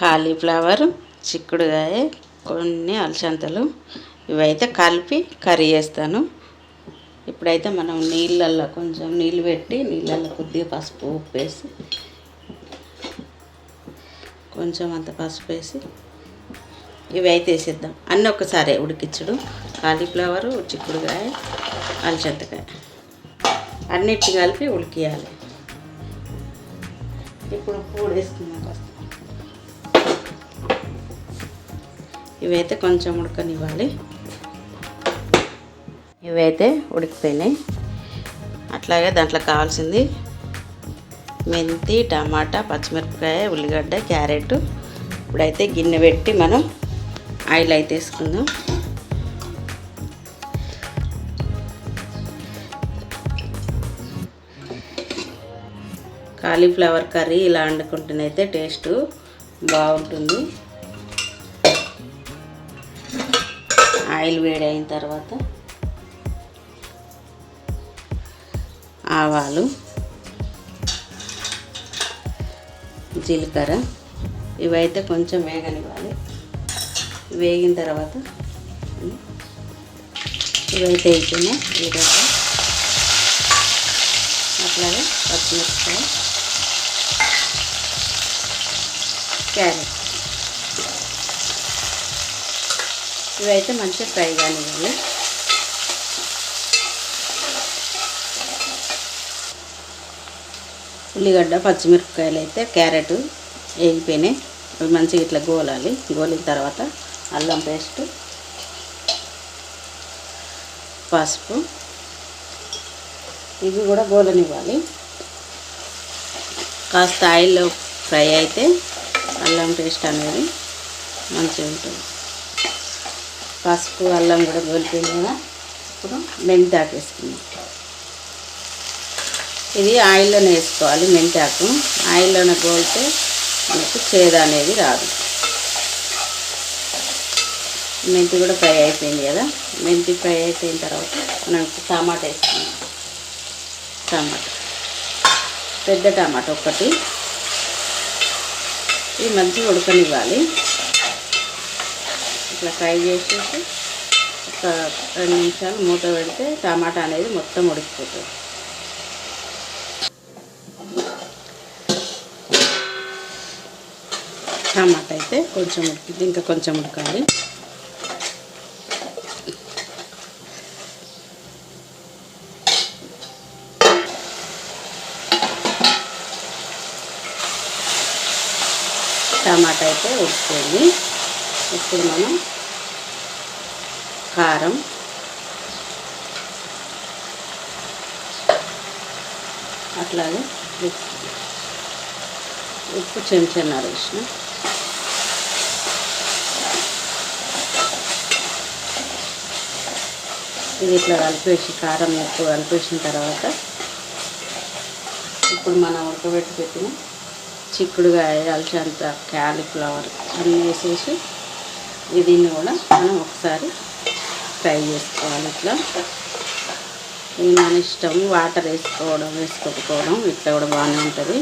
Cauliflower చిక్కుడుకాయ కొన్ని అలసంతలు ఇవైతే కలిపి కర్రీ చేస్తాను. ఇప్పుడైతే మనం నీళ్ళల్లో కొంచెం నీళ్ళు పెట్టి నీళ్ళల్లో కొద్దిగా పసుపు ఉప్పు వేసి కొంచెం అంత పసుపు వేసి ఇవి అయితే వేసేద్దాం. అన్నీ ఒకసారి ఉడికించుడు. కాలీఫ్లవరు చిక్కుడుకాయ అలసంతకాయ అన్నిటి కలిపి ఉడికియాలి. ఇప్పుడు పూడు వేసుకుందాం ఇవైతే కొంచెం ఉడకనివ్వాలి. ఇవైతే ఉడికిపోయినాయి. అట్లాగే దాంట్లో కావాల్సింది మెంతి టమాటా పచ్చిమిరపకాయ ఉల్లిగడ్డ క్యారెట్. ఇప్పుడైతే గిన్నె పెట్టి మనం ఆయిల్ అయితే వేసుకుందాం. కాలీఫ్లవర్ కర్రీ ఇలా వండుకుంటేనైతే టేస్ట్ బాగుంటుంది. ఆయిల్ వేడి అయిన తర్వాత ఆవాలు జీలకర్ర ఇవైతే కొంచెం వేగనివ్వాలి. వేగిన తర్వాత ఇవైతే అయిపోయినాయి ఈరోజు అట్లాగే పచ్చిమిరపకాయ క్యారెట్. ఇవైతే మంచిగా ఫ్రై కానివ్వాలి ఉల్లిగడ్డ పచ్చిమిరపకాయలు అయితే క్యారెట్ వేగిపోయినాయి. అవి మంచిగా ఇట్లా గోలాలి. గోలిన తర్వాత అల్లం పేస్ట్ పసుపు. ఇవి కూడా గోలనివ్వాలి. కాస్త ఆయిల్లో ఫ్రై అయితే అల్లం పేస్ట్ అనేది మంచిగా ఉంటుంది. పసుపు అల్లం కూడా గోలిపోయింది కదా. ఇప్పుడు మెంతాకు వేసుకుందాం. ఇది ఆయిల్లోనే వేసుకోవాలి మెంతాకు ఆయిల్లోనే గోలితే మనకు చేదు అనేది రాదు. మెంతి కూడా ఫ్రై అయిపోయింది కదా. మెంతి ఫ్రై అయిపోయిన తర్వాత మనం టమాటా వేసుకుందాం. టమాటా. పెద్ద టమాటా ఒకటి. ఇది మంచిగా ఉడకనివ్వాలి. ఇట్లా ఫ్రై చేసేసి ఒక రెండు నిమిషాలు మూత పెడితే టమాటా అనేది మొత్తం ఉడికిపోతుంది. టమాటా అయితే కొంచెం ఉడికింది ఇంకా కొంచెం ఉడకాలి. టమాటా అయితే ఉడికిపోయింది. ఇప్పుడు మనం కారం. అట్లాగే ఉప్పు. ఉప్పు చెంచన్నర వేసిన. ఇది ఇట్లా కలిపేసి కారం ఉప్పు కలిపేసిన తర్వాత ఇప్పుడు మనం ఉడకబెట్టి పెట్టిన చిక్కుడుగా కలిసి అంత క్యాలీఫ్లవర్ అన్నీ వేసేసి దీన్ని కూడా మనం ఒకసారి ఫ్రై చేసుకోవాలి ఇట్లా. ఇది మన ఇష్టం వాటర్ వేసుకోవడం వేసుకోకపోవడం ఇట్లా కూడా బాగానే ఉంటుంది.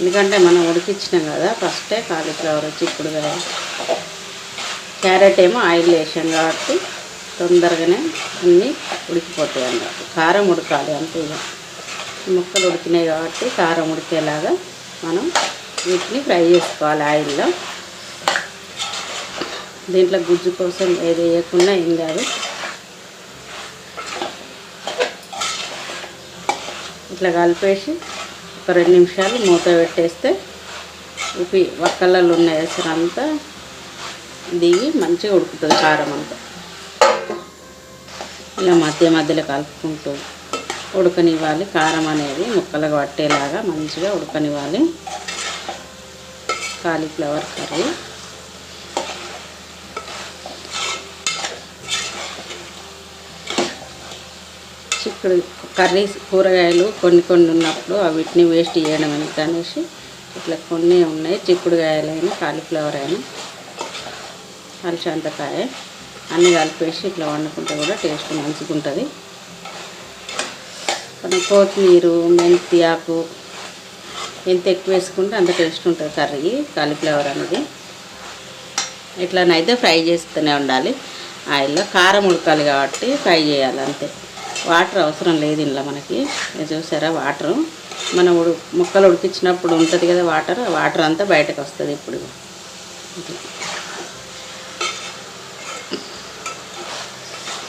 ఎందుకంటే మనం ఉడికించినాం కదా ఫస్టే కాలీఫ్లవర్ చిక్కుడుకాయ క్యారెట్ ఏమో ఆయిల్ వేసాం కాబట్టి తొందరగానే అన్నీ ఉడికిపోతాయి అన్నమాట. కారం ఉడకాలి అంతే ఇక. ముక్కలు ఉడికినాయి కాబట్టి కారం ఉడికేలాగా మనం వీటిని ఫ్రై చేసుకోవాలి ఆయిల్లో. దీంట్లో గుజ్జు కోసం ఏది వేయకుండా ఏం కాదు. ఇట్లా కలిపేసి ఒక రెండు నిమిషాలు మూత పెట్టేస్తే ఉప్పి వక్కలలో ఉన్న ఎసరంతా దిగి మంచిగా ఉడుకుతుంది కారం అంతా. ఇలా మధ్య మధ్యలో కలుపుకుంటూ ఉడకనివ్వాలి. కారం అనేది ముక్కలకు పట్టేలాగా మంచిగా ఉడకనివ్వాలి. Cauliflower curry. చిక్కుడు కర్రీస్ కూరగాయలు కొన్ని కొన్ని ఉన్నప్పుడు వీటిని వేస్ట్ చేయడం ఎందుకు అనేసి ఇట్లా కొన్ని ఉన్నాయి. చిక్కుడుకాయలైనా కాలీఫ్లవర్ అయినా అలసంతకాయ అన్నీ కలిపేసి ఇట్లా వండుకుంటే కూడా టేస్ట్ మంచిగా ఉంటుంది మనం కొత్తిమీర మెంతి ఆకు ఎంత ఎక్కువ వేసుకుంటే అంత టేస్ట్ ఉంటుంది కర్రీ కాలీఫ్లవర్ అనేది. ఇట్లనైతే ఫ్రై చేస్తూనే ఉండాలి. ఆయిల్లో కారం ఉడకాలి కాబట్టి ఫ్రై చేయాలి అంతే. వాటర్ అవసరం లేదు ఇంట్లో మనకి. చూసారా? వాటరు. మనం ఉడు ముక్కలు ఉడికించినప్పుడు ఉంటుంది కదా వాటర్ వాటర్ అంతా బయటకు వస్తుంది ఇప్పుడు.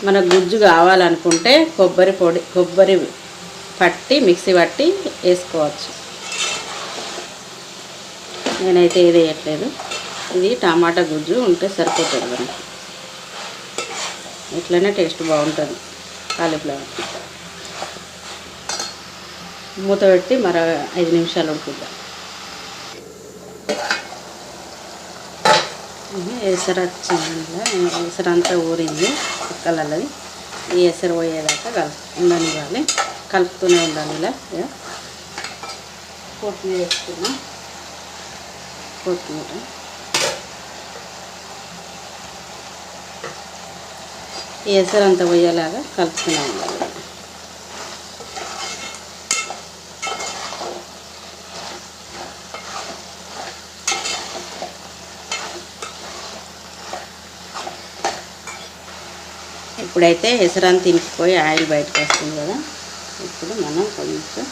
మన గుజ్జు కావాలనుకుంటే కొబ్బరి పొడి కొబ్బరి పట్టి మిక్సీ పట్టి వేసుకోవచ్చు. నేనైతే ఇది వేయట్లేదు. ఇది టమాటా గుజ్జు ఉంటే సరిపోతుంది మనకి ఇట్లనే టేస్ట్ బాగుంటుంది. కాలీఫ్లవర్. మూత పెట్టి మరో ఐదు నిమిషాలు ఉడుకుద్దాం. ఎసరు వచ్చింది ఎసరు అంతా ఊరింది పక్కలది ఈ ఎసరు పోయేదాకా కలు ఉండనివ్వాలి. కలుపుతూనే ఉండాలి ఇలా. కొత్తిమీర వేసుకున్నాం. కొత్తిమీర. ఈ ఎసరు అంతా పోయేలాగా కలుపుతూనే ఉండాలి. ఇప్పుడైతే ఎసరంతా తినిపోయి ఆయిల్ బయటకు వస్తుంది కదా. ఇప్పుడు మనం కొంచెం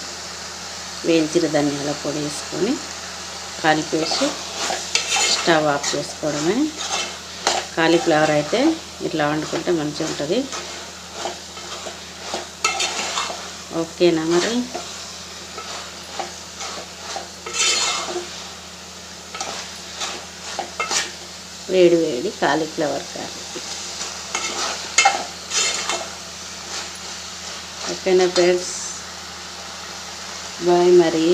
వేయించిన ధనియాల పొడి వేసుకొని కలిపేసి స్టవ్ ఆఫ్ చేసుకోవడమే. కాలీఫ్లవర్ అయితే ఇట్లా వండుకుంటే మంచిగా ఉంటుంది. ఓకేనా మరి? వేడి వేడి కాలీఫ్లవర్ కర్రీ. ఓకేనా ఫ్రెండ్స్ బాయ్ మరి